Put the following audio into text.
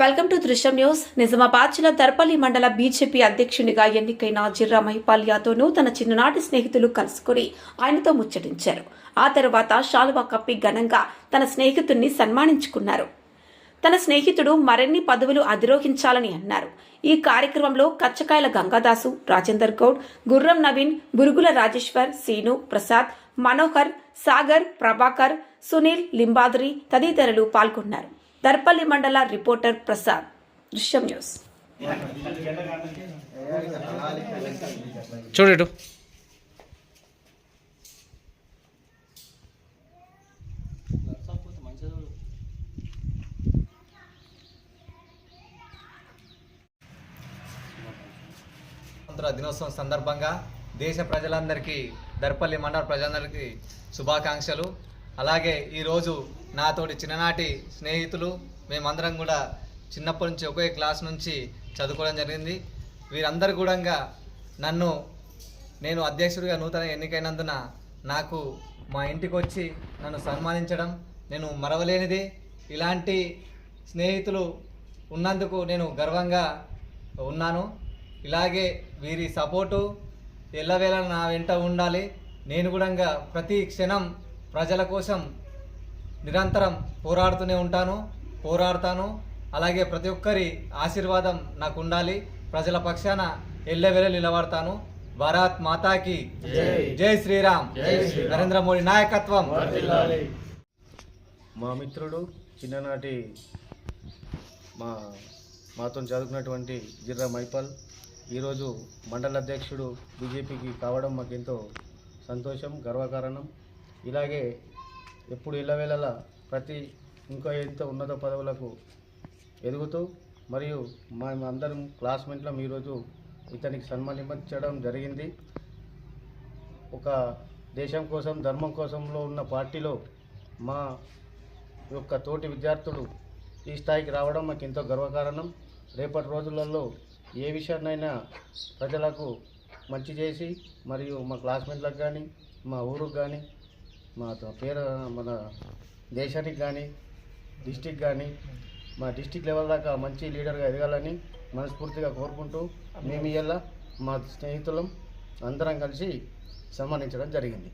Welcome to Drishyam news. Nizamabad జిల్లా దర్పల్లి మండల BJP అధ్యక్షునిగా ఎన్నికైన జిర్రా మహిపాల్ యాదవ్ను తన చిన్ననాటి స్నేహితులు కలుసుకుని ఆయనతో ముచ్చటించారు. ఆ తర్వాత షాలువా కప్పి ఘనంగా తన స్నేహితుడిని సన్మానించుకున్నారు. తన స్నేహితుడు మరిన్ని పదవులు అధిరోహించాలని అన్నారు. ఈ కార్యక్రమంలో కచ్చకాయల గంగాదాసు రాజేందర్ గౌడ్ గుర్రం నవీన్ బురుగుల రాజేశ్వర్ సీను ప్రసాద్ మనోహర్ సాగర్ ప్రభాకర్ సునీల్ లింబాద్రి తదితరులు పాల్గొన్నారు. దర్పల్లి మండల రిపోర్టర్ ప్రసాద్. దృశ్యం న్యూస్. చూడు స్వాతంత్ర దినోత్సవం సందర్భంగా దేశ ప్రజలందరికీ దర్పల్లి మండల ప్రజలందరికీ శుభాకాంక్షలు. అలాగే ఈరోజు నాతోటి చిన్ననాటి స్నేహితులు మేమందరం కూడా చిన్నప్పటి నుంచి ఒకే క్లాస్ నుంచి చదువుకోవడం జరిగింది. వీరందరూ కూడా నన్ను నేను అధ్యక్షుడిగా నూతన ఎన్నికైనందున నాకు మా ఇంటికి వచ్చి నన్ను సన్మానించడం నేను మరవలేనిది. ఇలాంటి స్నేహితులు ఉన్నందుకు నేను గర్వంగా ఉన్నాను. ఇలాగే వీరి సపోర్టు ఎల్లవేళ నా వెంట ఉండాలి. నేను కూడా ప్రతి క్షణం ప్రజల కోసం నిరంతరం పోరాడుతూనే ఉంటాను పోరాడతాను. అలాగే ప్రతి ఒక్కరి ఆశీర్వాదం నాకు ఉండాలి. ప్రజల పక్షాన ఎల్లవేళ నిలబడతాను. భారత్ మాతాకి జై. శ్రీరామ్. నరేంద్ర మోడీ నాయకత్వం. మా మిత్రుడు చిన్ననాటి మా మాతో చదువుకున్నటువంటి జిర్రా మైపాల్ ఈరోజు మండల అధ్యక్షుడు బీజేపీకి కావడం మాకెంతో సంతోషం గర్వకారణం. ఇలాగే ఎప్పుడు ఇళ్ళవేళలా ప్రతి ఇంకా ఎంతో ఉన్నత పదవులకు ఎదుగుతూ మరియు మేమందరం అందరం క్లాస్మేట్లం ఈరోజు ఇతనికి సన్మానించడం జరిగింది. ఒక దేశం కోసం ధర్మం కోసంలో ఉన్న పార్టీలో మా యొక్క తోటి విద్యార్థులు ఈ స్థాయికి రావడం మాకు ఎంతో గర్వకారణం. రేపటి రోజులలో ఏ విషయాన్నైనా ప్రజలకు మంచి చేసి మరియు మా క్లాస్మేట్లకు కానీ మా ఊరుకు కానీ మా త- పేరు మన దేశానికి కానీ డిస్టిక్ కానీ మా డిస్టిక్ లెవెల్ దాకా మంచి లీడర్గా ఎదగాలని మనస్ఫూర్తిగా కోరుకుంటూ మేము ఇలా మా స్నేహితులం అందరం కలిసి సన్మానించడం జరిగింది.